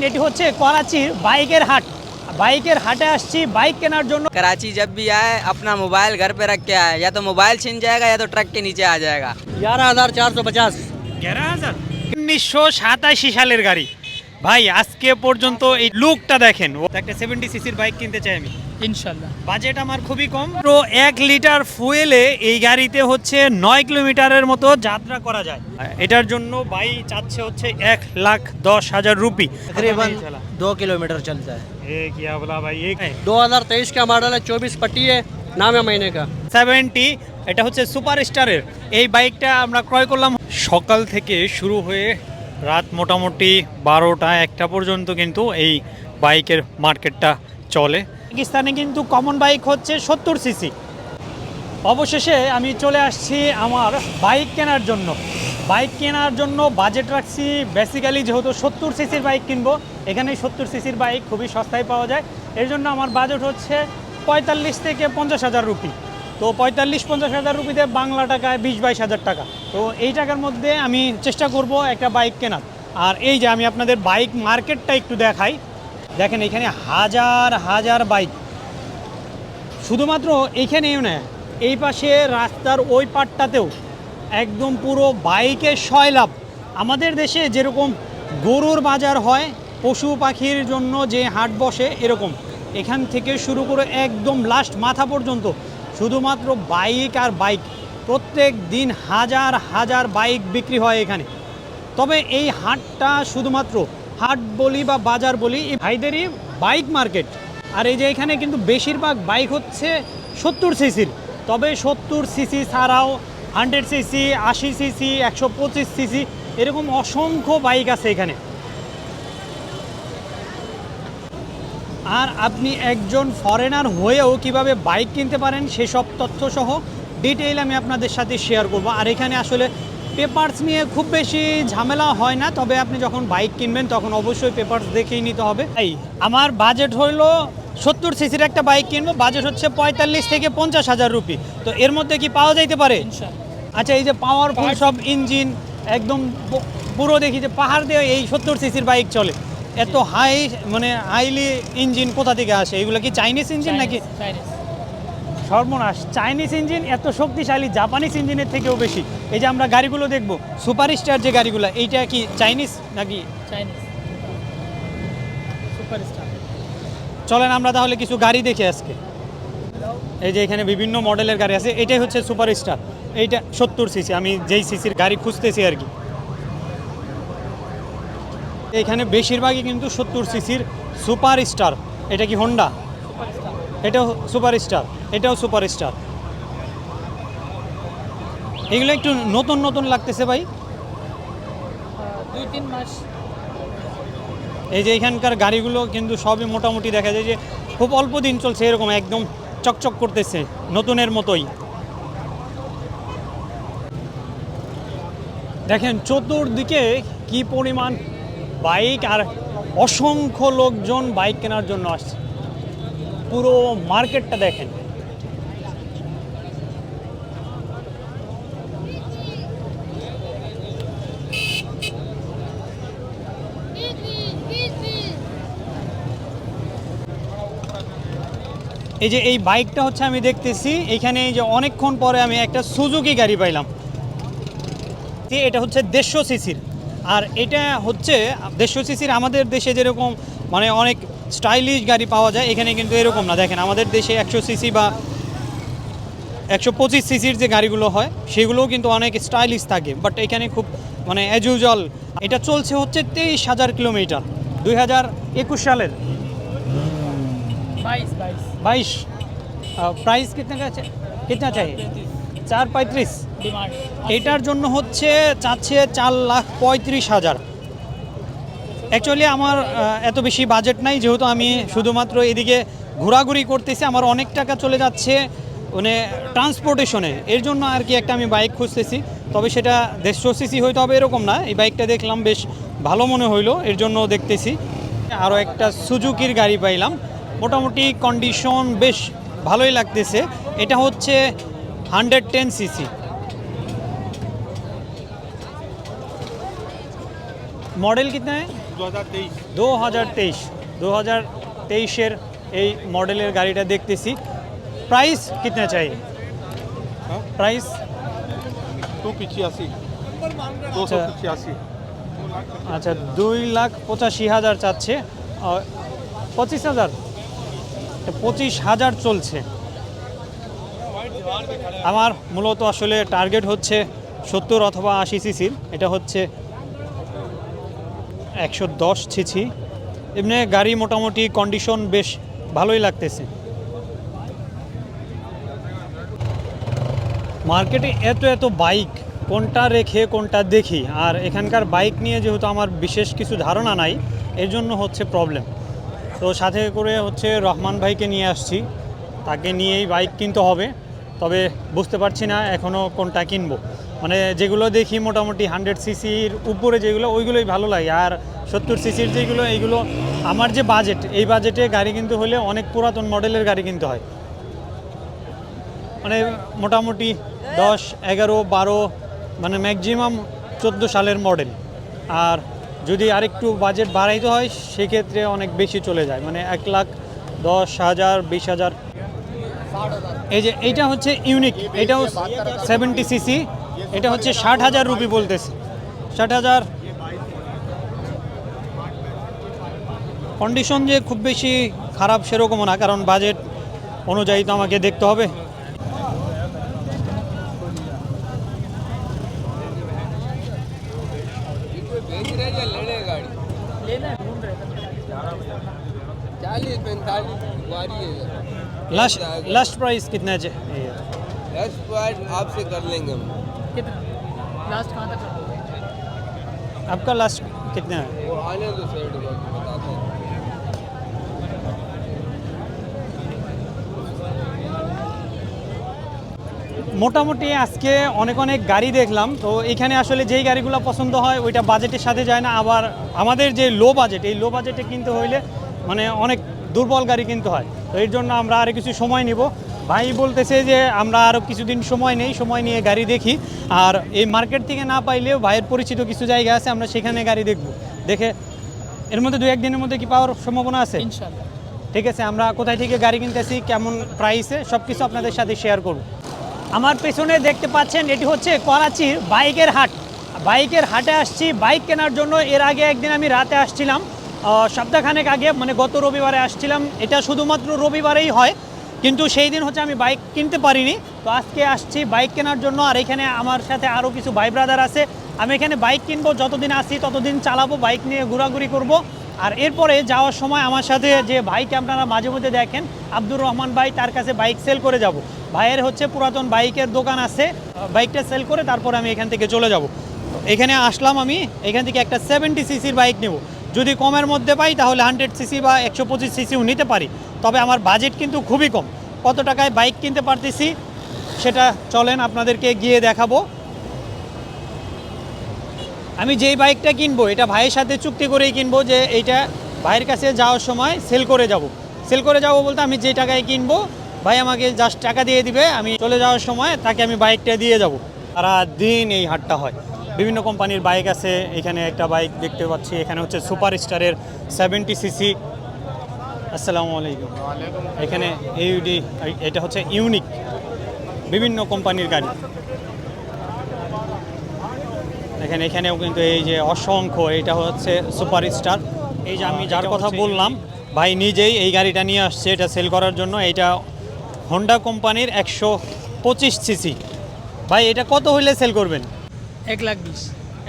এটি হচ্ছে করাচির বাইকের হাট বাইকের হাটে আসছি বাইক কেনার জন্য कराची जब भी आए अपना मोबाइल घर पे रख के आए या तो मोबाइल छिन जाएगा या तो ट्रक के नीचे आ जाएगा ग्यारह हजार चार सौ पचास উনিশশো সাতাশি সালের গাড়ি ভাই আজকে পর্যন্ত এই লুকটা দেখেন ও একটা সেভেন্টি সিসির বাইক কিনতে চাই আমি ইনশাল্লাহ বাজেট আমার খুবই কম তো এক লিটার ফুয়েলে এই গাড়িতে হচ্ছে নয় কিলোমিটারের মতো যাত্রা করা যায় এটার জন্য ভাই চাচ্ছে হচ্ছে এক লাখ দশ হাজার রুপি तकरीबन दो किलोमीटर चलता है এ কি বলা ভাই दो हजार तेईस का मॉडल है चौबीस पट्टी है नाम है महीने का সেভেন্টি এটা হচ্ছে সুপার স্টারের এই বাইকটা আমরা ক্রয় করলাম সকাল থেকে শুরু হয়ে রাত মোটামুটি বারোটা একটা পর্যন্ত কিন্তু এই বাইকের মার্কেটটা চলে পাকিস্তানে কিন্তু কমন বাইক হচ্ছে সত্তর সিসি অবশেষে আমি চলে আসছি আমার বাইক কেনার জন্য। বাইক কেনার জন্য বাজেট রাখছি বেসিক্যালি যেহেতু সত্তর সিসির বাইক কিনবো এখানে সত্তর সিসির বাইক খুবই সস্তায় পাওয়া যায়। এর জন্য আমার বাজেট হচ্ছে পঁয়তাল্লিশ থেকে পঞ্চাশ হাজার রুপি। তো পঁয়তাল্লিশ, পঞ্চাশ হাজার রুপিতে বাংলা টাকায় বিশ, বাইশ হাজার টাকা। তো এই টাকার মধ্যে আমি চেষ্টা করব একটা বাইক কেনার। আর এই যে আমি আপনাদের বাইক মার্কেটটা একটু দেখাই। দেখেন এখানে হাজার হাজার বাইক। শুধুমাত্র এইখানেও না এই পাশে রাস্তার ওই পাটটাতেও একদম পুরো বাইকের লাভ আমাদের দেশে যেরকম গরুর বাজার হয়, পশু পাখির জন্য যে হাট বসে এরকম। এখান থেকে শুরু করে একদম লাস্ট মাথা পর্যন্ত শুধুমাত্র বাইক আর বাইক। প্রত্যেক দিন হাজার হাজার বাইক বিক্রি হয় এখানে। তবে এই হাটটা শুধুমাত্র হাট বলি বা বাজার বলি, এই ভাইদেরই বাইক মার্কেট। আর এই যে এখানে কিন্তু বেশিরভাগ বাইক হচ্ছে সত্তর সিসির। তবে সত্তর সিসি ছাড়াও হান্ড্রেড সিসি, আশি সিসি, একশো পঁচিশ সিসি, এরকম অসংখ্য বাইক আছে এখানে। আর আপনি একজন ফরেনার হয়েও কীভাবে বাইক কিনতে পারেন সেসব তথ্য সহ ডিটেইল আমি আপনাদের সাথে শেয়ার করব। আর এখানে আসলে পেপারস নিয়ে খুব বেশি ঝামেলা হয় না তবে আপনি যখন বাইক কিনবেন তখন অবশ্যই পেপারস দেখেই নিতে হবে। এই আমার বাজেট হলো সত্তর সিসির একটা বাইক কিনবো বাজেট হচ্ছে পঁয়তাল্লিশ থেকে পঞ্চাশ হাজার রুপি। তো এর মধ্যে কি পাওয়া যাইতে পারে? আচ্ছা এই যে পাওয়ারফুল সব ইঞ্জিন একদম পুরো দেখি যে পাহাড় দিয়ে এই সত্তর সিসির বাইক চলে। এত হাই মানে হাইলি ইঞ্জিন কোথা থেকে আসে? এগুলো কি চাইনিজ ইঞ্জিন নাকি? সর্বনাশ। চাইনিজ ইঞ্জিন এত শক্তিশালী জাপানিজ ইঞ্জিনের থেকেও বেশি। এই যে আমরা গাড়িগুলো দেখব সুপার স্টার যে গাড়িগুলো এইটা কি চাইনিজ নাকি? চলেন আমরা তাহলে কিছু গাড়ি দেখি আজকে। এই যে এখানে বিভিন্ন মডেলের গাড়ি আছে এটাই হচ্ছে সুপার স্টার এইটা সত্তর সিসি আমি যেই সিসির গাড়ি খুঁজতেছি আর কি। এখানে বেশিরভাগই কিন্তু সত্তর সিসির সুপার স্টার এটা কি হোন্ডা এটাও সুপার স্টার এটাও সুপার স্টার এগুলো একটু নতুন নতুন লাগতেছে ভাই। দুই তিন মাস। এই যে এখানকার গাড়িগুলো কিন্তু সবই মোটামুটি দেখা যায় যে খুব অল্প দিন চলছে এরকম একদম চকচক করতেছে নতুনের মতোই। দেখেন চতুর্দিকে কি পরিমাণ বাইক আর অসংখ্য লোকজন বাইক কেনার জন্য আসছে। পুরো মার্কেটটা দেখেন। এই যে এই বাইকটা হচ্ছে আমি দেখতেছি, এখানে এই যে অনেকক্ষণ পরে আমি একটা সুজুকি গাড়ি পাইলাম। এটা হচ্ছে দেড়শো সিসির। আর এটা হচ্ছে দেড়শো সিসির আমাদের দেশে যেরকম মানে অনেক স্টাইলিশ গাড়ি পাওয়া যায় এখানে কিন্তু এরকম না। দেখেন আমাদের দেশে একশো সিসি বা একশো পঁচিশ সিসির যে গাড়িগুলো হয় সেগুলোও কিন্তু অনেক স্টাইলিশ থাকে। বাট এখানে খুব মানে অ্যাজ ইউজুয়াল এটা চলছে হচ্ছে তেইশ হাজার কিলোমিটার দুই হাজার একুশ সালের। বাইশ প্রাইস কিতনা আছে কিতনা চাই? চার পঁয়ত্রিশ। এটার জন্য হচ্ছে চাচ্ছে চার লাখ পঁয়ত্রিশ হাজার। অ্যাকচুয়ালি আমার আহ, এত বেশি বাজেট নাই যেহেতু আমি শুধুমাত্র এদিকে ঘোরাঘুরি করতেছি আমার অনেক টাকা চলে যাচ্ছে মানে ট্রান্সপোর্টেশনে এর জন্য আর কি একটা আমি বাইক খুঁজতেছি তবে সেটা দেড়শো সিসি হয়তো হবে এরকম না এই বাইকটা দেখলাম বেশ ভালো মনে হইলো এর জন্য দেখতেছি আরও একটা সুজুকির গাড়ি পাইলাম মোটামুটি কন্ডিশন বেশ ভালোই লাগতেছে এটা হচ্ছে হান্ড্রেড টেন সিসি मॉडल कितना है दो हज़ार तेईस দু হাজার তেইশ। দু হাজার তেইশের এই মডেলের গাড়িটা দেখতেছি। প্রাইস কিতনা চাই? প্রাইস? টু পিছিয়াশি। আচ্ছা। দুশো আচ্ছা দুই লাখ পঁচাশি হাজার চাচ্ছে। পঁচিশ হাজার? পঁচিশ হাজার চলছে। আমার মূলত আসলে টার্গেট হচ্ছে সত্তর অথবা আশি সিসির। এটা হচ্ছে একশো দশ সিসি এমনি গাড়ি মোটামুটি কন্ডিশন বেশ ভালোই লাগতেছে। মার্কেটে এত এত বাইক কোনটা রেখে, কোনটা দেখি? আর এখানকার বাইক নিয়ে যেহেতু আমার বিশেষ কিছু ধারণা নাই, এর জন্য হচ্ছে প্রবলেম তো সাথে করে হচ্ছে রহমান ভাইকে নিয়ে আসছি। তাকে নিয়েই বাইক কিনতে হবে। তবে বুঝতে পারছি না এখনও কোনটা কিনবো। মানে যেগুলো দেখি মোটামুটি হান্ড্রেড সিসির উপরে যেগুলো, ওইগুলোই ভালো লাগে। আর সত্তর সিসির যেগুলো, এইগুলো আমার যে বাজেট এই বাজেটে গাড়ি কিন্তু হলে অনেক পুরাতন মডেলের গাড়ি কিনতে হয়। মানে মোটামুটি দশ, এগারো, বারো মানে ম্যাক্সিমাম চোদ্দ সালের মডেল আর যদি আরেকটু বাজেট বাড়াইতে হয়, সেক্ষেত্রে অনেক বেশি চলে যায়। মানে এক লাখ দশ হাজার, বিশ হাজার। এই যে, এইটা হচ্ছে ইউনিক এটাও সেভেন্টি সিসি এটা হচ্ছে ষাট হাজার রুপি বলতেছে ষাট হাজার কন্ডিশন যে খুব বেশি খারাপ সেরকমও না কারণ বাজেট অনুযায়ী তো আমাকে দেখতে হবে लेना है ढूंढ रहे थे चालीस पैंतालीस बारी है लास्ट लास्ट प्राइस कितना चाहिए दस पॉइंट आपसे कर लेंगे हम कितना लास्ट कहाँ तक रखोगे आपका लास्ट कितना है वो आने दो साइड बताते हैं মোটামুটি আজকে অনেক অনেক গাড়ি দেখলাম তো এখানে আসলে যেই গাড়িগুলো পছন্দ হয় ওইটা বাজেটের সাথে যায় না আবার আমাদের যে লো বাজেট এই লো বাজেটে কিনতে হইলে মানে অনেক দুর্বল গাড়ি কিনতে হয় তো এর জন্য আমরা আরও কিছু সময় নিব ভাই বলতেছে যে আমরা আরও কিছুদিন সময় নেই সময় নিয়ে গাড়ি দেখি। আর এই মার্কেট থেকে না পাইলেও ভাইয়ের পরিচিত কিছু জায়গা আছে আমরা সেখানে গাড়ি দেখব। দেখে এর মধ্যে দু একদিনের মধ্যে কি পাওয়ার সম্ভাবনা আছে? ঠিক আছে আমরা কোথায় থেকে গাড়ি কিনতেছি কেমন প্রাইসে সব কিছু আপনাদের সাথে শেয়ার করব। আমার পেছনে দেখতে পাচ্ছেন এটি হচ্ছে করাচির বাইকের হাট। বাইকের হাটে আসছি বাইক কেনার জন্য। এর আগে একদিন আমি রাতে আসছিলাম। সপ্তাহখানেক আগে মানে গত রবিবারে আসছিলাম। এটা শুধুমাত্র রবিবারেই হয়। কিন্তু সেই দিন হচ্ছে আমি বাইক কিনতে পারিনি। তো আজকে আসছি বাইক কেনার জন্য, আর এখানে আমার সাথে আরও কিছু ভাই ব্রাদার আছে। আমি এখানে বাইক কিনবো, যতদিন আসি ততদিন চালাবো বাইক নিয়ে ঘোরাঘুরি করব। আর এরপরে যাওয়ার সময় আমার সাথে যে ভাইকে আপনারা মাঝে মধ্যে দেখেন, আব্দুর রহমান ভাই, তার কাছে বাইক সেল করে যাব। ভাইয়ের হচ্ছে পুরাতন বাইকের দোকান আছে বাইকটা সেল করে তারপর আমি এখান থেকে চলে যাব। এখানে আসলাম আমি, এখান থেকে একটা সেভেন্টি সিসির বাইক নেব। যদি কমের মধ্যে পাই, তাহলে হান্ড্রেড সিসি বা একশো পঁচিশ সিসিও নিতে পারি। তবে আমার বাজেট কিন্তু খুবই কম। কত টাকায় বাইক কিনতে পারতেছি, সেটা চলেন আপনাদেরকে গিয়ে দেখাবো। আমি যেই বাইকটা কিনবো, এটা ভাইয়ের সাথে চুক্তি করেই কিনবো যে এইটা ভাইয়ের কাছে যাওয়ার সময় সেল করে যাব। সেল করে যাব বলতে আমি যে টাকায় কিনবো, ভাই আমাকে জাস্ট টাকা দিয়ে দিবে, আমি চলে যাওয়ার সময় তাকে আমি বাইকটা দিয়ে যাব। সারা দিন এই হাটটা হয়। বিভিন্ন কোম্পানির বাইক আছে এখানে একটা বাইক দেখতে পাচ্ছি এখানে হচ্ছে সুপার স্টারের সেভেন্টি সিসি আসসালামু আলাইকুম। এখানে এইডি এটা হচ্ছে ইউনিক বিভিন্ন কোম্পানির গাড়ি। দেখেন এখানেও কিন্তু এই যে অসংখ্য এটা হচ্ছে সুপার স্টার এই যে আমি যার কথা বললাম ভাই নিজেই এই গাড়িটা নিয়ে আসছে এটা সেল করার জন্য। এটা হন্ডা কোম্পানির একশো পঁচিশ সিসি ভাই এটা কত হইলে সেল করবেন? এক লাখ বিশ।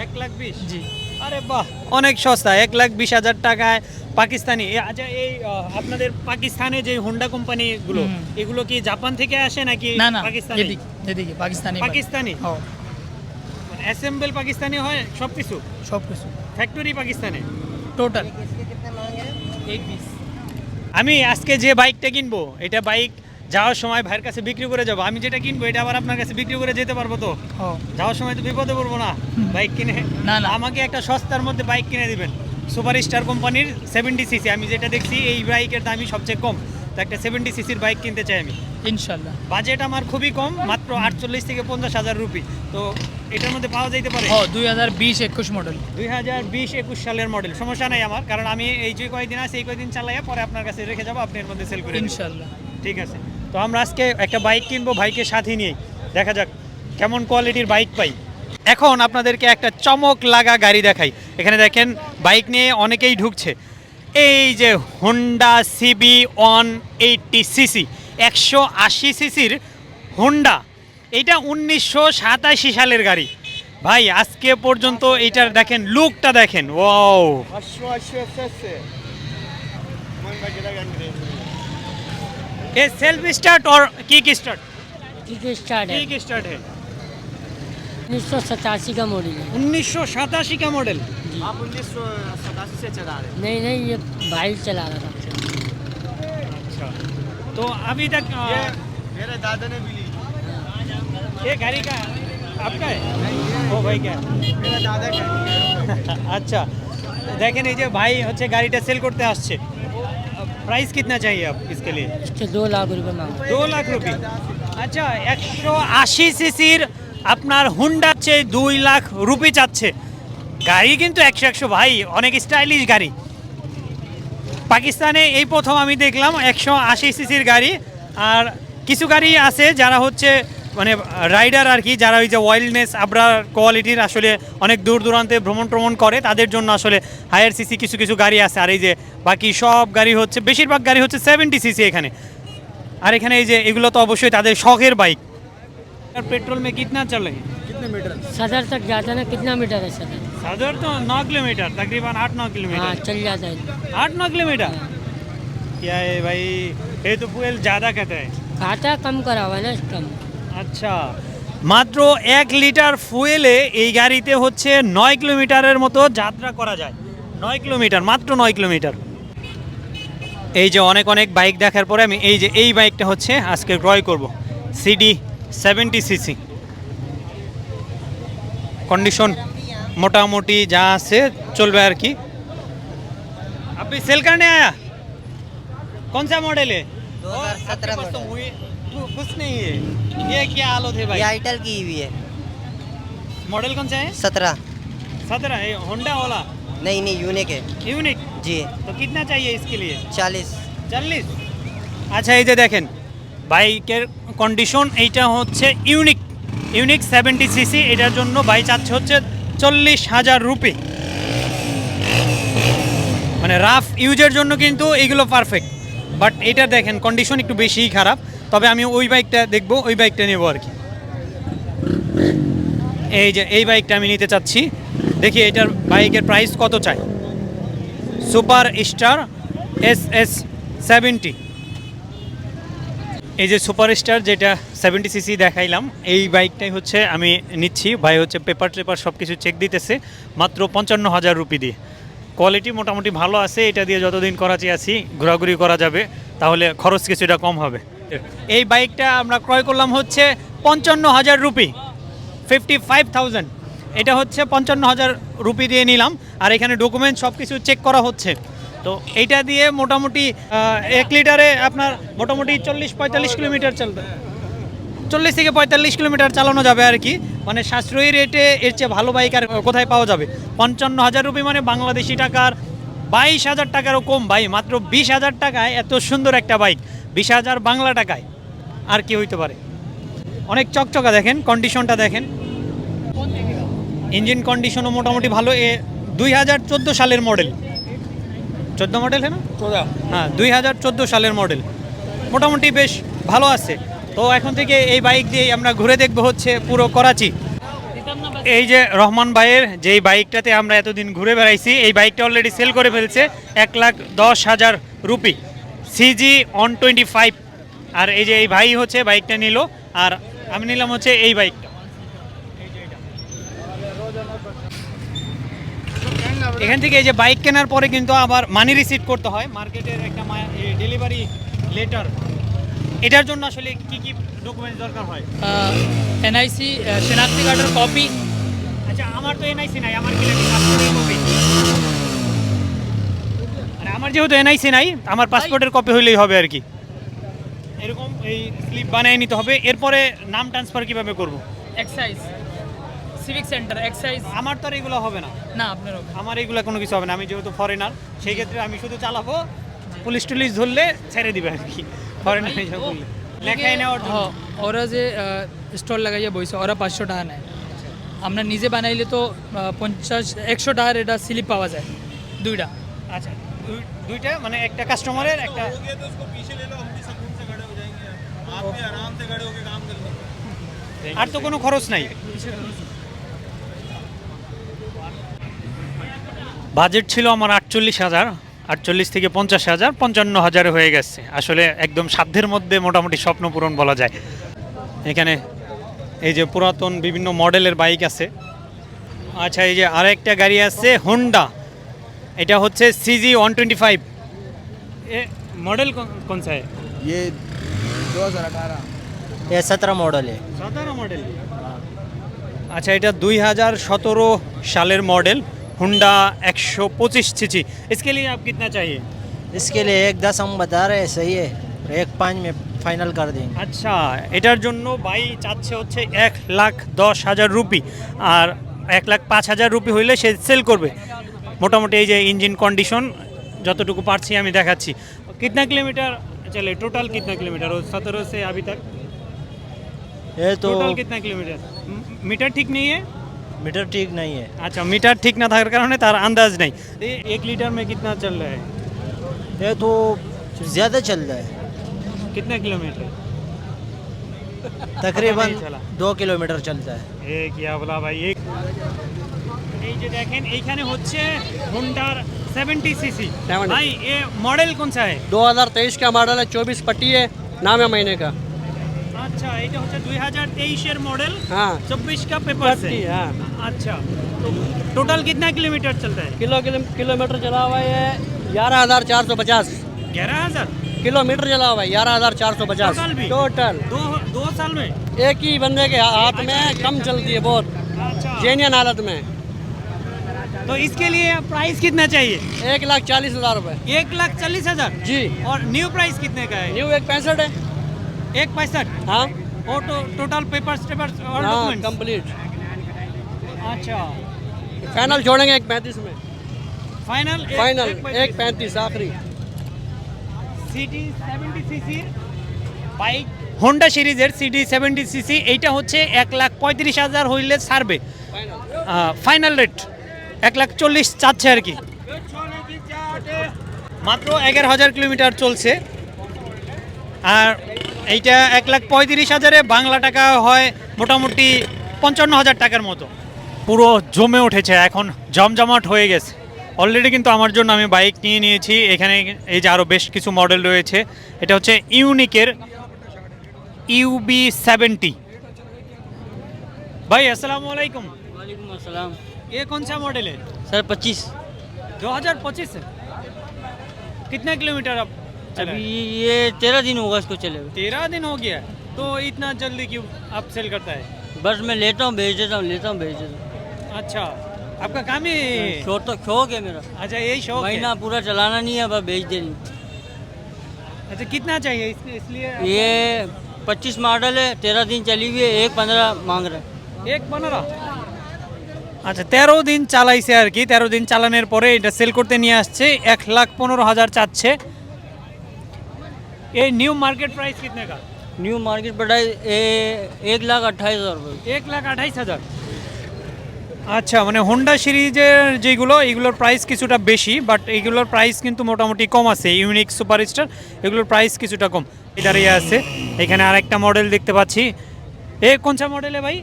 এক লাখ বিশ? জি। আরে বাহ। অনেক সস্তা এক লাখ বিশ হাজার টাকায় পাকিস্তানি। আচ্ছা এই আপনাদের পাকিস্তানে যে হোন্ডা কোম্পানি গুলো এগুলো কি জাপান থেকে আসে নাকি না না পাকিস্তানি? এদিকে পাকিস্তানি পাকিস্তানি? অ্যাসেম্বল মানে পাকিস্তানি হয় সব কিছু সব কিছু ফ্যাক্টরি পাকিস্তানে টোটাল আমি আজকে যে বাইকটা কিনবো এটা বাইক যাওয়ার সময় ভাইয়ের কাছে বিক্রি করে যাব। আমি যেটা কিনবো এটা আবার আপনার কাছে বিক্রি করে যেতে পারব তো? যাওয়ার সময় তো বিপদে পড়ব না। বাইক কিনে না না। আমাকে একটা সস্তার মধ্যে বাইক কিনে দিবেন। সুপার স্টার কোম্পানির সেভেন্টি সিসি আমি যেটা দেখছি এই বাইকের দামই সবচেয়ে কম। তো একটা সেভেন্টি সিসির বাইক কিনতে চাই আমি। ইনশাল্লাহ। বাজেট আমার খুবই কম মাত্র আটচল্লিশ থেকে পঞ্চাশ হাজার রুপি। তো এটার মধ্যে পাওয়া যাইতে পারে? দুই হাজার বিশ একুশ মডেল দুই হাজার বিশ একুশ সালের মডেল সমস্যা নাই আমার কারণ আমি এই যে কয়দিন আছে এই কয়দিন চালাইয়া পরে আপনার কাছে রেখে যাব আপনি এর মধ্যে সেল করে ইনশাল্লাহ। ঠিক আছে। তো আমরা আজকে একটা বাইক কিনবো ভাইকে সাথে নিয়ে। দেখা যাক কেমন কোয়ালিটির বাইক পাই। এখন আপনাদেরকে একটা চমক লাগা গাড়ি দেখাই। এখানে দেখেন বাইক নিয়ে অনেকেই ঢুকছে। এই যে Honda CB one eighty CC একশো আশি সিসির হোন্ডা এটা উনিশশো সাতাশি সালের গাড়ি। ভাই, আজকে পর্যন্ত এইটার দেখেন লুকটা দেখেন। ওয়াও ये सेल्फ स्टार्ट और किक स्टार्ट किक स्टार्ट है किक स्टार्ट है उन्नीस सौ सतासी का मॉडल है उन्नीस का मॉडल आप उन्नीस सौ सतासी से चला रहे नहीं नहीं ये भाई चला रहा था अच्छा तो अभी तक आ, ये मेरे दादा ने भी ली ये गाड़ी का आपका है ओ भाई क्या मेरा दादा का আচ্ছা দেখেন এই যে ভাই হচ্ছে গাড়িটা সেল করতে আসছে प्राइस कितना चाहिए आप इसके लिए इसके दो लाख रुपए मांगा দু লাখ রুপি আচ্ছা একশো আশি সিসির আপনার হুন্ডা চেয়ে দুই লাখ রুপি চাচ্ছে গাড়ি কিন্তু একশো একশো ভাই অনেক স্টাইলিশ গাড়ি পাকিস্তানে এই প্রথম আমি দেখলাম একশো আশি সিসির গাড়ি আর কিছু গাড়ি আছে যারা হচ্ছে মানে রাইডার আর কি যারা ওই যে ওয়াইল্ডনেস আবরার কোয়ালিটির আসলে অনেক দূর দূরান্তে ভ্রমণ ট্রমণ করে তাদের জন্য আসলে হায়ার সিসি কিছু কিছু গাড়ি আছে আর এই যে বাকি সব গাড়ি হচ্ছে বেশিরভাগ গাড়ি হচ্ছে সেভেন্টি সিসি এখানে আর এখানে এই যে এগুলো তো অবশ্যই তাদের শখের বাইক আর পেট্রোল মে কিতনা চলে कितने मीटर सदर तक जाता है ना कितना मीटर है सदर सादर तो नौ किलोमीटर तकरीबन आठ नौ हाँ किलोमीटर चल जाता है आठ नौ किलोमीटर क्या है भाई ये तो fuel ज़्यादा कहते हैं खाता कम करा हुआ है ना कम আচ্ছা। মাত্র এক লিটার ফুয়েলে এই গাড়িতে হচ্ছে নয় কিলোমিটারের মতো যাত্রা করা যায়। নয় কিলোমিটার মাত্র নয় কিলোমিটার। এই যে অনেক অনেক বাইক দেখার পরে আমি এই যে এই বাইকটা হচ্ছে আজকে ক্রয় করব। সিডি সেভেন্টি সিসি কন্ডিশন মোটামুটি যা আছে চলবে আর কি। আপনি সেল কারণে আয়া? কোন সা মডেল 2017 बस तो हुई कु- कुछ नहीं है ये क्या हालत है भाई ये आईटेल की ईवी है मॉडल कौन सा है सत्रह सत्रह है होंडा वाला नहीं नहीं यूनिक है यूनिक जी तो कितना चाहिए इसके लिए चालीस চল্লিশ আচ্ছা এই যে দেখেন বাইকের কন্ডিশন এইটা হচ্ছে ইউনিক ইউনিক সেভেন্টি সিসি এটার জন্য বাইক চাচ্ছে হচ্ছে চল্লিশ হাজার রুপি মানে রাফ ইউজের জন্য কিন্তু এইগুলো পারফেক্ট বাট এটা দেখেন কন্ডিশন একটু বেশিই খারাপ তবে আমি ওই বাইকটা দেখব, ওই বাইকটা নেব আর কি। এই যে, এই বাইকটা আমি নিতে চাচ্ছি। দেখি এটার বাইকের প্রাইস কত চাই? Super star S S seventy এই যে সুপার স্টার যেটা সেভেন্টি সিসি দেখাইলাম, এই বাইকটাই হচ্ছে আমি নিচ্ছি। ভাই হচ্ছে পেপার টেপার সব কিছু চেক দিতেছে, মাত্র পঞ্চান্ন হাজার রুপি দিয়ে। কোয়ালিটি মোটামুটি ভালো আছে, এটা দিয়ে যতদিন করাচি আছি, ঘোরাঘুরি করা যাবে, তাহলে খরচ কিছুটা কম হবে। এই বাইকটা আমরা ক্রয় করলাম হচ্ছে পঞ্চান্ন হাজার রুপি ফিফটি ফাইভ থাউজেন্ড এটা হচ্ছে পঞ্চান্ন হাজার রুপি দিয়ে নিলাম, আর এখানে ডকুমেন্ট সব কিছু চেক করা হচ্ছে। তো এইটা দিয়ে মোটামুটি এক লিটারে আপনার মোটামুটি চল্লিশ পঁয়তাল্লিশ কিলোমিটার চলবে চল্লিশ থেকে পঁয়তাল্লিশ কিলোমিটার চালানো যাবে আর কি। মানে সাশ্রয়ী রেটে এর চেয়ে ভালো বাইক আর কোথায় পাওয়া যাবে? পঞ্চান্ন হাজার রুপি মানে বাংলাদেশি টাকার বাইশ হাজার টাকারও কম। ভাই, মাত্র বিশ হাজার টাকায় এত সুন্দর একটা বাইক বিশ হাজার বাংলা টাকায় আর কি হইতে পারে? অনেক চকচকা দেখেন কন্ডিশনটা দেখেন। ইঞ্জিন কন্ডিশনও মোটামুটি ভালো এ দুই হাজার চোদ্দ সালের মডেল চোদ্দ মডেল হ্যাঁ হ্যাঁ দুই হাজার চোদ্দ সালের মডেল মোটামুটি বেশ ভালো আছে। তো এখন থেকে এই বাইক দিয়ে আমরা ঘুরে দেখব হচ্ছে পুরো করাচি। এই যে রহমান ভাইয়ের যেই বাইকটাতে আমরা এতদিন ঘুরে বেড়াইছি এই বাইকটা অলরেডি সেল করে ফেলছে এক লাখ দশ হাজার rupee. CG one twenty five আর এই যে এই ভাই হচ্ছে বাইকটা নিল আর আমি নিলাম হচ্ছে এই বাইকটা। এখান থেকে এই যে বাইক কেনার পরে কিন্তু আবার মানি রিসিভ করতে হয়। মার্কেটের একটা ডেলিভারি লেটার এটার জন্য আসলে কি কি ডকুমেন্টস দরকার হয়? এনআইসি শনাক্তি কার্ডের কপি আচ্ছা আমার তো এনআইসি নাই আমার কি লাগে? কপি আমার যেহেতু এনআইসি নাই আমার পাসপোর্টের কপি হইলেই হবে আর কি। এরকম এই স্লিপ বানিয়ে নিতে হবে। এরপরে নাম ট্রান্সফার কীভাবে করব? এক্সাইজ সিভিক সেন্টার এক্সাইজ আমার তো আর এগুলো হবে না। না আপনার আমার এগুলো কোনো কিছু হবে না। আমি যেহেতু ফরেনার সেই ক্ষেত্রে আমি শুধু চালাবো পুলিশ টুলিশ ধরলে ছেড়ে দিবে আর কি। ফরেনার লেখাই নেওয়ার ওরা যে স্টল লাগাইয়া বইছে ওরা পাঁচশো টাকা নেয়। আমরা নিজে বানাইলে তো পঞ্চাশ একশো টাকার এটা স্লিপ পাওয়া যায় দুইটা। আচ্ছা। দুইটা মানে একটা কাস্টমারের একটা আর তো কোনো খরচ নাই বাজেট ছিল আমার আটচল্লিশ হাজার আটচল্লিশ থেকে পঞ্চাশ হাজার পঞ্চান্ন হাজারে হয়ে গেছে। আসলে একদম সাধ্যের মধ্যে মোটামুটি স্বপ্ন পূরণ বলা যায়। এখানে এই যে পুরাতন বিভিন্ন মডেলের বাইক আছে। আচ্ছা এই যে আরেকটা গাড়ি আছে হোন্ডা এটা হচ্ছে CG one twenty five A model কোন সা है ये 2018 ये सत्रह मॉडल है সতেরো মডেল আচ্ছা এটা দুই হাজার সতেরো সালের মডেল হুন্ডা একশো পঁচিশ সিসি इसके लिए आप कितना चाहिए इसके लिए एक दस हम बता रहे हैं सही है एक पाँच में फाइनल कर देंगे আচ্ছা এটার জন্য ভাই চাচ্ছে হচ্ছে এক লাখ দশ হাজার রুপি আর এক লাখ পাঁচ হাজার রুপি হইলে সে সেল করবে মোটামুটি এই যে ইঞ্জিন কন্ডিশন যতটুকু পারছি আমি দেখাচ্ছি কিতনা কিলোমিটার চলে টোটাল কিতনা কিলোমিটার ও সতেরো से अभी तक ये तो টোটাল কিতনা কিলোমিটার মিটার ঠিক নেই है मीटर ठीक नहीं है আচ্ছা মিটার ঠিক না থাকার কারণে তার আন্দাজ নেই এ এক লিটার में कितना चल रहा है ये तो ज़्यादा चल रहा है कितना किलोमीटर तकरीबन नहीं चला। दो किलोमीटर चलता है এ কি বলা ভাই এক এই যে দেখেন এইখানে হচ্ছে হোন্ডার 70 সিসি 70 ভাই এ মডেল কোন সা है 2023 का मॉडल है चौबीस पट्टी है नाम है महीने का আচ্ছা এটা হচ্ছে 2023 এর মডেল हाँ 24 का पेपर से पट्टी हाँ अच्छा तो टोटल कितना किलोमीटर चलता है किलो किलो किलोमीटर चला हुआ है ग्यारह हज़ार चार सौ पचास 11000 किलोमीटर चला हुआ है ग्यारह हज़ार चार सौ पचास टोटल भी? टोटल दो दो साल में एक ही बंदे के हाथ में कम चलती है बहुत अच्छा जेन्यन हालत में तो इसके लिए प्राइस कितना चाहिए एक लाख चालीस हज़ार रुपये एक लाख चालीस हजार जी और न्यू प्राइस कितने का है न्यू एक पैंसठ है एक पैंसठ हाँ और तो टोटल पेपर्स पेपर्स और हाँ डॉक्यूमेंट्स कंप्लीट अच्छा फाइनल छोड़ेंगे एक पैंतीस में ফাইনাল फाइनल एक पैंतीस आखिरी CT seventy CC bike Honda সিরিজের সিডি সেভেন্টি সিসি এইটা হচ্ছে এক লাখ পঁয়ত্রিশ হাজার হইলে ছাড়বে ফাইনাল রেট এক লাখ চল্লিশ চাচ্ছে আর কি। মাত্র এগারো হাজার কিলোমিটার চলছে। আর এইটা এক লাখ পঁয়ত্রিশ হাজারে বাংলা টাকা হয় মোটামুটি পঞ্চান্ন হাজার টাকার মতো। পুরো জমে উঠেছে, এখন জমজমাট হয়ে গেছে। অলরেডি কিন্তু আমার জন্য আমি বাইক নিয়ে নিয়েছি, এখানে এই যে আরও বেশ কিছু মডেল রয়েছে। এটা হচ্ছে ইউনিকের ইউবি সেভেন্টি ভাই, আসসালামু আলাইকুম। আসসালাম। ये कौन सा मॉडल है? सर पच्चीस। दो हज़ार पच्चीस कितना किलोमीटर आप अभी ये तेरह दिन होगा इसको चले तेरह दिन हो गया। तो इतना जल्दी क्यों आप सेल करता है? बस मैं लेता हूँ भेज देता हूँ लेता हूँ भेज देता हूँ। अच्छा आपका काम ही शौक तो शौक है मेरा। अच्छा यही शौक महीना पूरा चलाना नहीं है बस भेज देनी। अच्छा कितना चाहिए इसलिए ये पच्चीस मॉडल है तेरह दिन चली हुई है एक पंद्रह मांग रहा है। एक पंद्रह? আচ্ছা তেরো দিন চালাইছে আর কি। তেরো দিন চালানোর পরে এটা সেল করতে নিয়ে আসছে এক লাখ পনেরো হাজার চাচ্ছে। এই নিউ মার্কেট প্রাইস कितने का নিউ মার্কেট प्राइस एक लाख अट्ठाईस हज़ार এক লাখ আঠাইশ হাজার। আচ্ছা মানে হোন্ডা সিরিজের যেগুলো এগুলোর প্রাইস কিছুটা বেশি বাট এগুলোর প্রাইস কিন্তু মোটামুটি কম আছে। ইউনিক সুপার স্টার এগুলোর প্রাইস কিছুটা কম। দাঁড়িয়ে আছে। এখানে আরেকটা মডেল দেখতে পাচ্ছি। এ কোনটা মডেলে ভাই?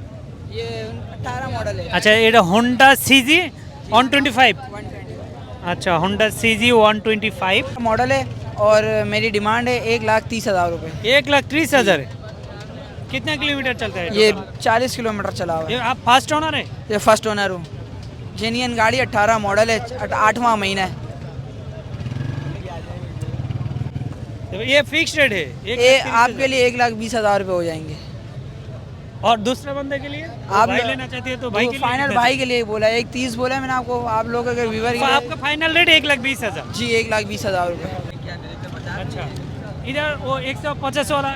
2018 अच्छा, तो अच्छा, और मेरी डिमांड है एक लाख तीस हज़ार रूपए। एक लाख तीस हज़ार? कितना किलोमीटर चलता है ये चालीस किलोमीटर चला हुआ है। आप फ़र्स्ट ओनर है? ये फ़र्स्ट ओनर हूँ। जेनियन गाड़ी अट्ठारह मॉडल है आठवां महीना है। तो ये फिक्स रेट है? ये आपके लिए एक लाख बीस हज़ार रुपये हो जाएँगे। और दूसरे बंदे के लिए? आप भाई लेना चाहती है तो भाई के लिए फाइनल भाई के लिए बोला है। एक तीस बोला है मैंने आपको। आप लोग अगर वीवर चाहिए? तो आपका फाइनल रेट एक लाख बीस हज़ार। जी एक लाख बीस हज़ार रुपये अच्छा। इधर वो एक सौ पचास वाला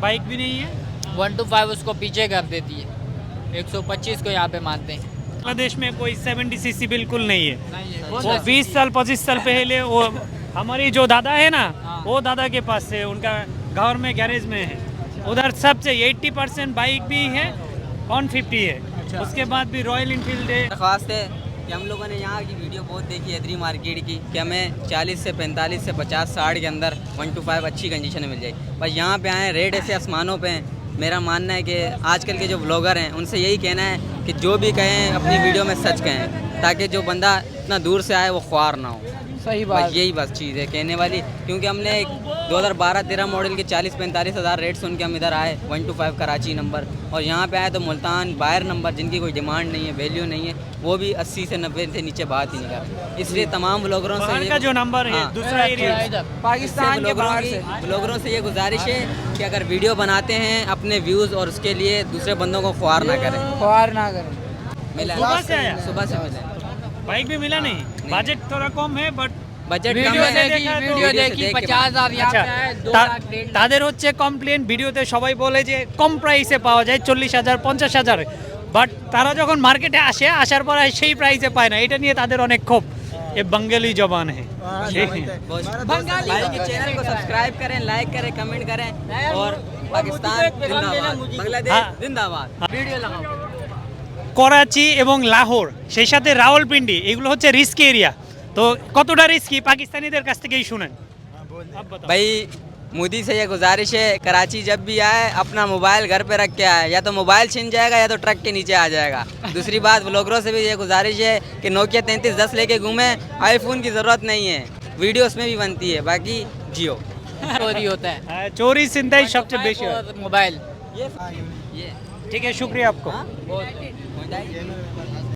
बाइक भी नहीं है। वन टू फाइव उसको पीछे कर देती है। एक सौ पच्चीस को यहाँ पे मानते हैं। बांग्लादेश में कोई सेवेंटी सीसी बिल्कुल नहीं है। वो बीस साल पच्चीस साल पहले वो हमारी जो दादा है ना वो दादा के पास से उनका गाँव में गैरेज में है। उधर सबसे एट्टी परसेंट बाइक भी है वन फिफ्टी है। उसके बाद भी रॉयल इनफील्ड है। दरख्वास्त है कि हम लोगों ने यहाँ की वीडियो बहुत देखी है मार्केट की कि हमें 40 से 45 से 50 साठ के अंदर वन टू फाइव अच्छी कंडीशन में मिल जाएगी। पर यहाँ पे आए रेट ऐसे आसमानों पे हैं। मेरा मानना है कि आजकल के जो ब्लॉगर हैं उनसे यही कहना है कि जो भी कहें अपनी वीडियो में सच कहें ताकि जो बंदा इतना दूर से आए वो ख्वार ना हो। सही बात। यही बस चीज़ है कहने वाली। क्योंकि हमने 2012-13 मॉडल के 40-45 हज़ार रेट सुन के हम इधर आए one two five Karachi number और यहाँ पे आए तो मुल्तान बायर नंबर जिनकी कोई डिमांड नहीं है वैल्यू नहीं है वो भी 80 से 90 से नीचे बात ही नहीं कर इसलिए तमाम ब्लॉगरों से का जो नंबर है हाँ। दूसरा एरिया पाकिस्तान के बाहर से। ब्लॉगरों से ये गुजारिश है कि अगर वीडियो बनाते हैं अपने व्यूज़ और उसके लिए दूसरे बंदों को ख्वार ना करें। ख्वार ना करें। मिला। सुबह से आया? सुबह से मिला बाइक भी मिला नहीं बजट थोड़ा कम है বাট बजट कम वीडियो है देखी देखा तो- वीडियो वीडियो से देखी देख के पचास हजार यहाँ पे আচ্ছা आए दो তা- लाख डेढ़ लाख তাদের হচ্ছে কমপ্লেন ভিডিওতে সবাই বলে যে কম প্রাইসে পাওয়া যায় চল্লিশ হাজার পঞ্চাশ হাজার বাট তারা যখন মার্কেটে আসে আসার পর সেই প্রাইসে পায় না এটা নিয়ে তাদের অনেক ক্ষোভ এ বাঙ্গালি জবান है भाई के चैनल को सब्सक्राइब करें लाइक करें कमेंट करें और पाकिस्तान जिंदाबाद बांग्लादेश हाँ। जिंदाबाद वीडियो लगाओ করাচি এবং লাহোর সেই সাথে রাওয়ালপিন্ডি এগুলো হচ্ছে রিস্কি এরিয়া তো কতটা রিস্কি পাকিস্তানিদের কাছ থেকেই শুনেন आप बताओ। भाई मोदी से ये गुजारिश है कराची जब भी आए अपना मोबाइल घर पे रख के आए या तो मोबाइल छिन जाएगा या तो ट्रक के नीचे आ जाएगा दूसरी बात ब्लॉगरों से भी ये गुजारिश है कि नोकिया तैंतीस दस लेके घूमे आईफोन की ज़रूरत नहीं है वीडियो उसमें भी बनती है बाकी जियो चोरी होता है হ্যাঁ, চোরি চিন্তাই সবচেয়ে বেশি হয় और मोबाइल ठीक है शुक्रिया आपको। हाँ?